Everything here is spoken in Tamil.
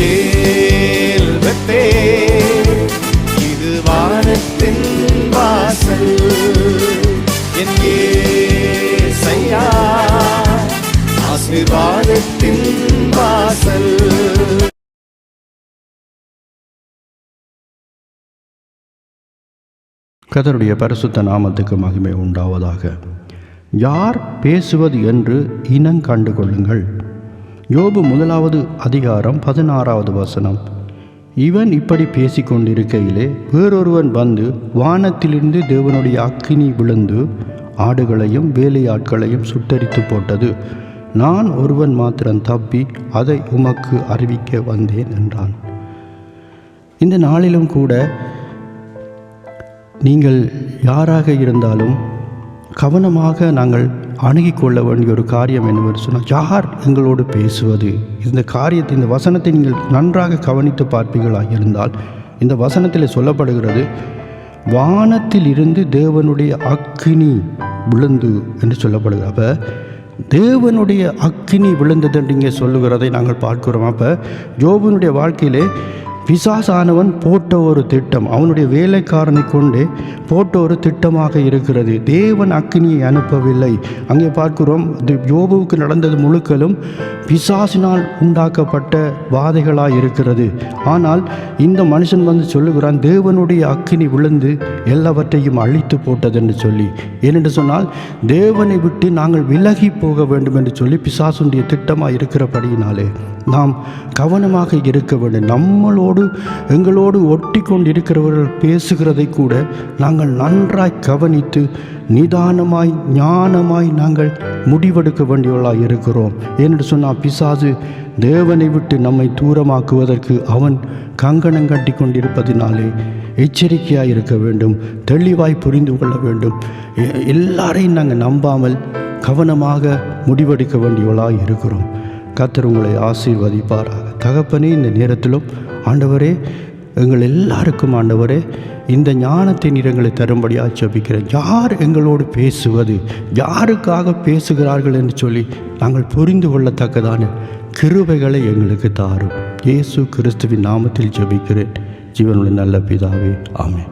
கேள் இது வானத்தின் வாசல். என் ஏசையா. வாசல். பரிசுத்த நாமத்துக்கு மகிமை உண்டாவதாக. யார் பேசுவது என்று இனம் கண்டு கொள்ளுங்கள் யோபு முதலாவது அதிகாரம் பதினாறாவது வசனம். இவன் இப்படி பேசிக்கொண்டிருக்கையிலே வேறொருவன் வந்து வானத்திலிருந்து தேவனுடைய அக்கினி விழுந்து ஆடுகளையும் வேலையாட்களையும் சுட்டரித்து போட்டது. நான் ஒருவன் மாத்திரம் தப்பி அதை உமக்கு அறிவிக்க வந்தேன் என்றான். இந்த நாளிலும் கூட நீங்கள் யாராக இருந்தாலும் கவனமாக நாங்கள் அணுகி கொள்ள வேண்டிய ஒரு காரியம் என்னவென்று சொன்னால் யார் எங்களோடு பேசுவது? இந்த காரியத்தை இந்த வசனத்தை நீங்கள் நன்றாக கவனித்து பார்ப்பீர்களாக இருந்தால் இந்த வசனத்தில் சொல்லப்படுகிறது வானத்தில் இருந்து தேவனுடைய அக்னி விழுந்து என்று சொல்லப்படுகிறது. அப்போ தேவனுடைய அக்னி விழுந்தது என்று இங்கே சொல்லுகிறதை நாங்கள் பார்க்கிறோம். அப்போ ஜோபனுடைய வாழ்க்கையிலே பிசாசானவன் போட்ட ஒரு திட்டம். அவனுடைய வேலைக்காரனை கொண்டு போட்ட ஒரு திட்டமாக இருக்கிறது. தேவன் அக்னியை அனுப்பவில்லை. அங்கே பார்க்கிறோம் யோபுவுக்கு நடந்தது முழுக்கலும் பிசாசினால் உண்டாக்கப்பட்ட வாதைகளாக இருக்கிறது. ஆனால் இந்த மனுஷன் வந்து சொல்லுகிறான் தேவனுடைய அக்னி விழுந்து எல்லாவற்றையும் அழித்து போட்டது என்று சொல்லி. ஏனென்று சொன்னால் தேவனை விட்டு நாங்கள் விலகி போக வேண்டும் என்று சொல்லி பிசாசுடைய திட்டமாக இருக்கிறபடியினாலே. நாம் கவனமாக இருக்க வேண்டும். நம்மளோடு எங்களோடு ஒட்டி கொண்டிருக்கிறவர்கள் பேசுகிறதை கூட நாங்கள் நன்றாய் கவனித்து நிதானமாய் ஞானமாய் நாங்கள் முடிவெடுக்க வேண்டியவர்களாக இருக்கிறோம். ஏனென்று சொன்னால் பிசாசு தேவனை விட்டு நம்மை தூரமாக்குவதற்கு அவன் கங்கணம் கட்டி கொண்டிருப்பதினாலே எச்சரிக்கையாக இருக்க வேண்டும். தெளிவாய் புரிந்து கொள்ள வேண்டும். எ- எல்லாரையும் நாங்கள் நம்பாமல் கவனமாக முடிவெடுக்க வேண்டியவளாக இருக்கிறோம். கத்தர் உங்களை ஆசீர்வதிப்பாராக. தகப்பனே இந்த நேரத்திலும் ஆண்டவரே எங்கள் எல்லாருக்கும் ஆண்டவரே இந்த ஞானத்தை நிறங்களை தரும்படியாக ஜபிக்கிறேன். யார் எங்களோடு பேசுவது யாருக்காக பேசுகிறார்கள் என்று சொல்லி நாங்கள் புரிந்து கொள்ளத்தக்கதான கிருபைகளை எங்களுக்கு தாரும். இயேசு கிறிஸ்துவின் நாமத்தில் ஜெபிக்கிறேன். ஜீவனுடைய நல்ல பிதாவே ஆமேன்.